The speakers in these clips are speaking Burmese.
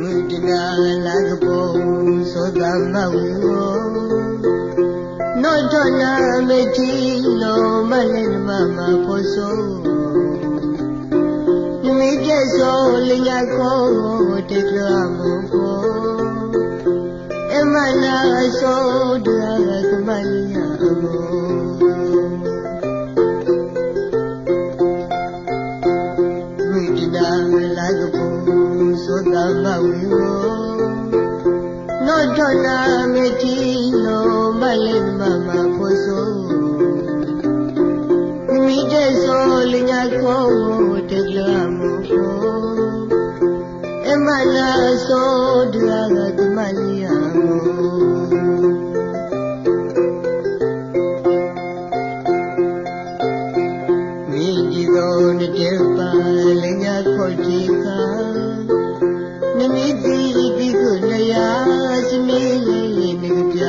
မုဒနာလာကပုံသောတမဝေဝနောထနာမေတိလောမလ သောတမဝေဝနောထနာမေတိလောမလည်းမမဖို့ဆိုမိကျဆိုလင်္ကာကိုတေကလာမှုကိုအမနာဆိုဒရာသမယမောမိဒီသောနတေပါလင်္ကာခေါ်တိ စမေနေကြ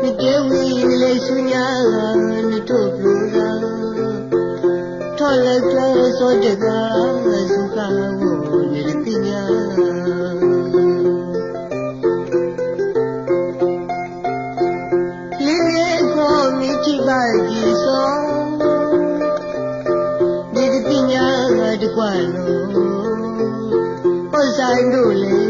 နတေဝီလေဆုညာနတုပလူရာထောလက်ကျော်စောတကသုခဝနေပညာလေကိုမိချိပါကြီးစောဒီပညာတကွာလို့ဟောဆိုင်တို့လေး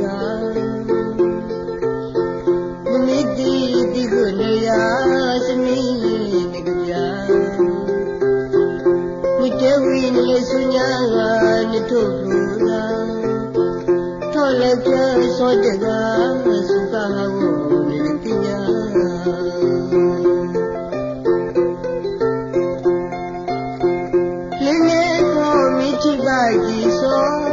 ဒေဝီနေစညာကနတုဘူလာထောလကျသောတကသုကဟဝနေတိညာလင်းလေးကိုမိချိပါကြီးသော